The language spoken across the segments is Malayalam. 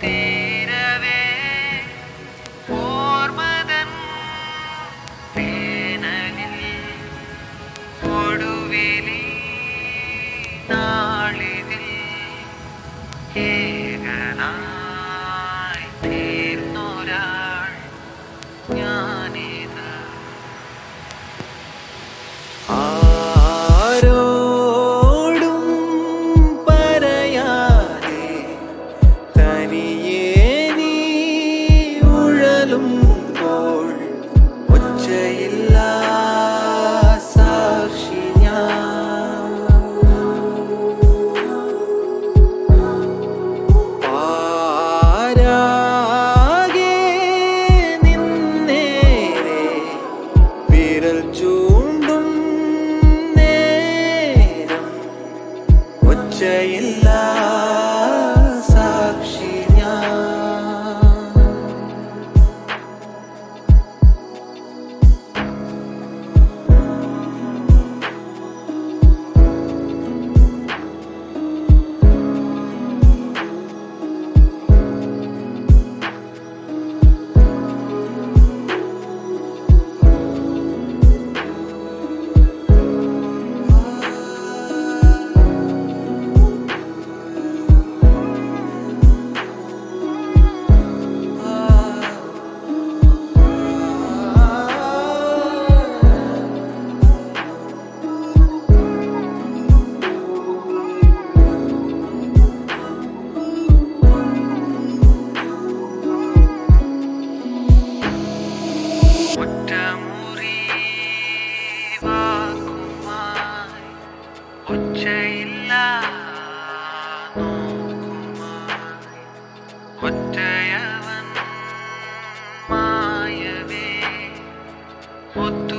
este what do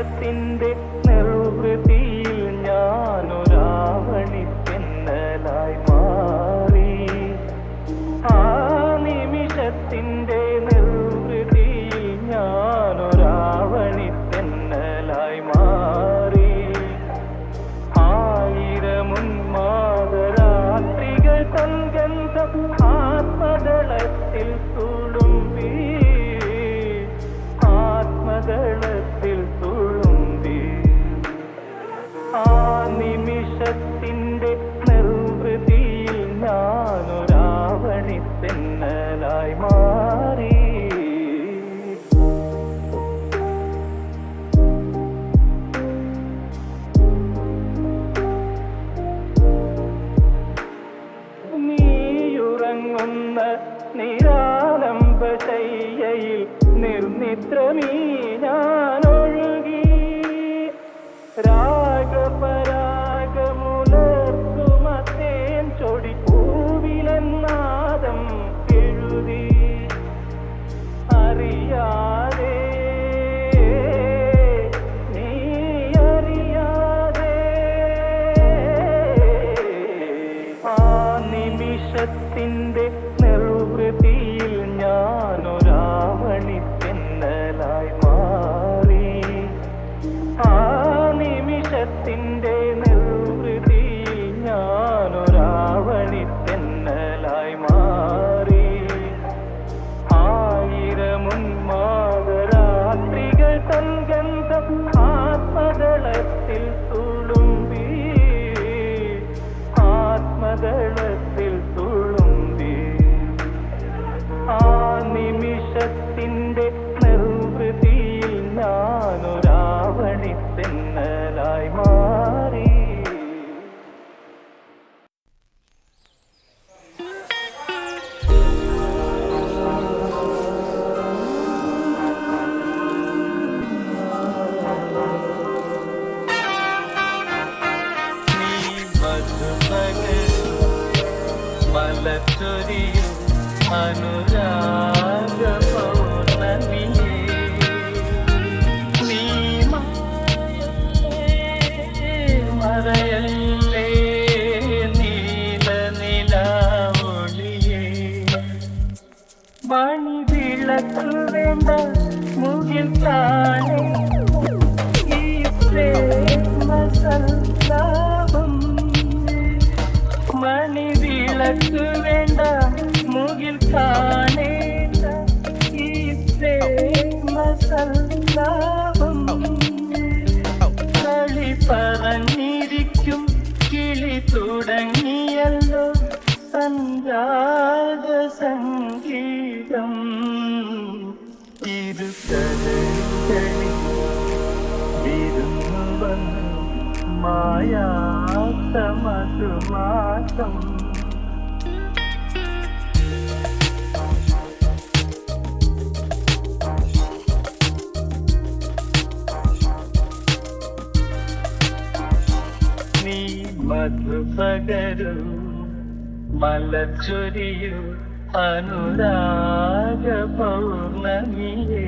സ്നേഹത്തിന്റെ നിർവൃതിയിൽ ഞാനൊരാവണിത്തെന്നലായി മാറി. ആ നിമിഷത്തിന്റെ നിർവൃതിയിൽ ഞാനൊരാവണിത്തെന്നലായി മാറി. ആയിരമുന്മാതരാത്രികൾ തൽഗന്ധം ആത്മദളത്തിൽ സൂ நீரா మాయాసమసుమాసం నీ మధుపగరు మలచురియు అనురాగ పౌర్ణమియే.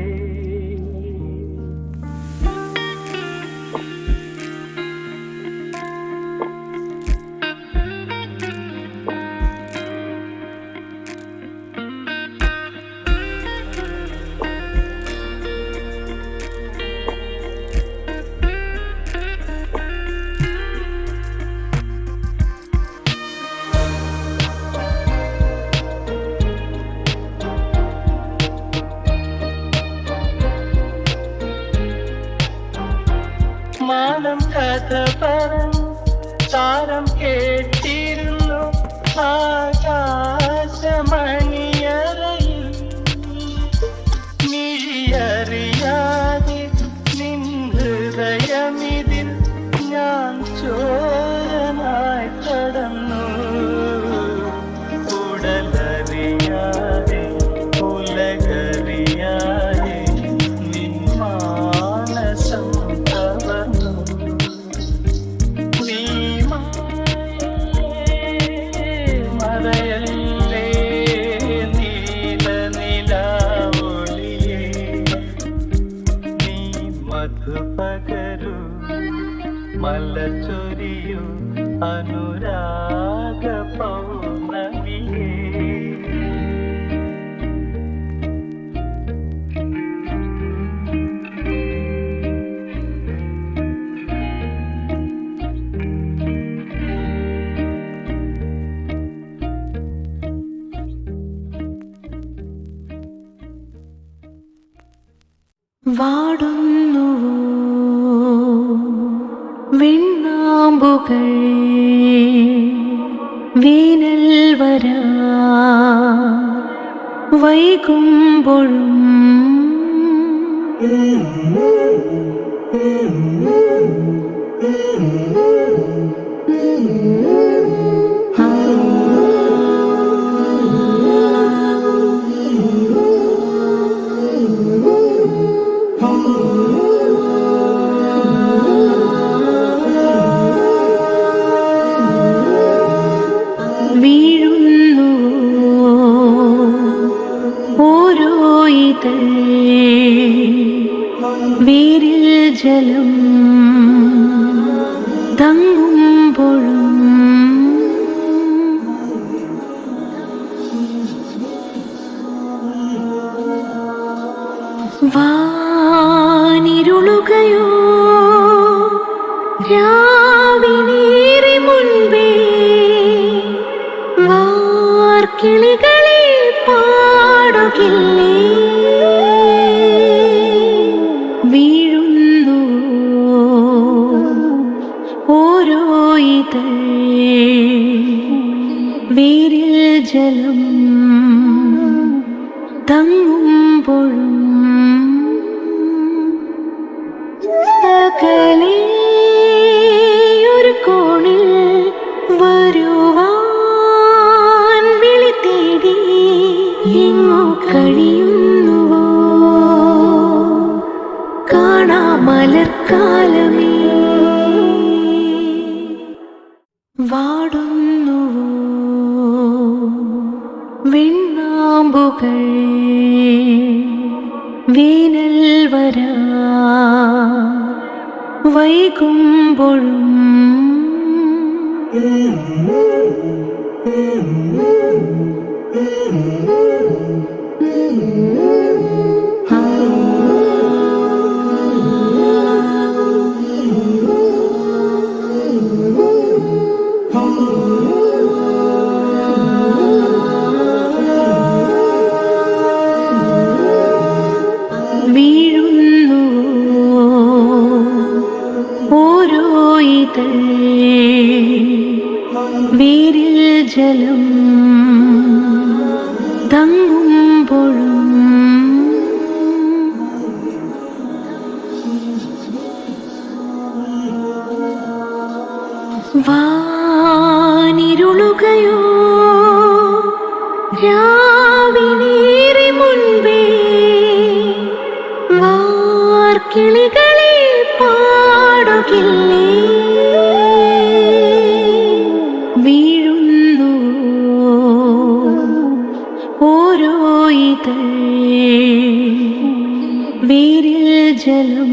yeah. മല ചൊരിയും അനുരാഗ പൗർണമിയേ. പാമ്പുകൾ വേനൽ വരാ വൈകുമ്പോഴും Mm-hmm. जलम् പോയിതൾ. വേരിൽ ജലം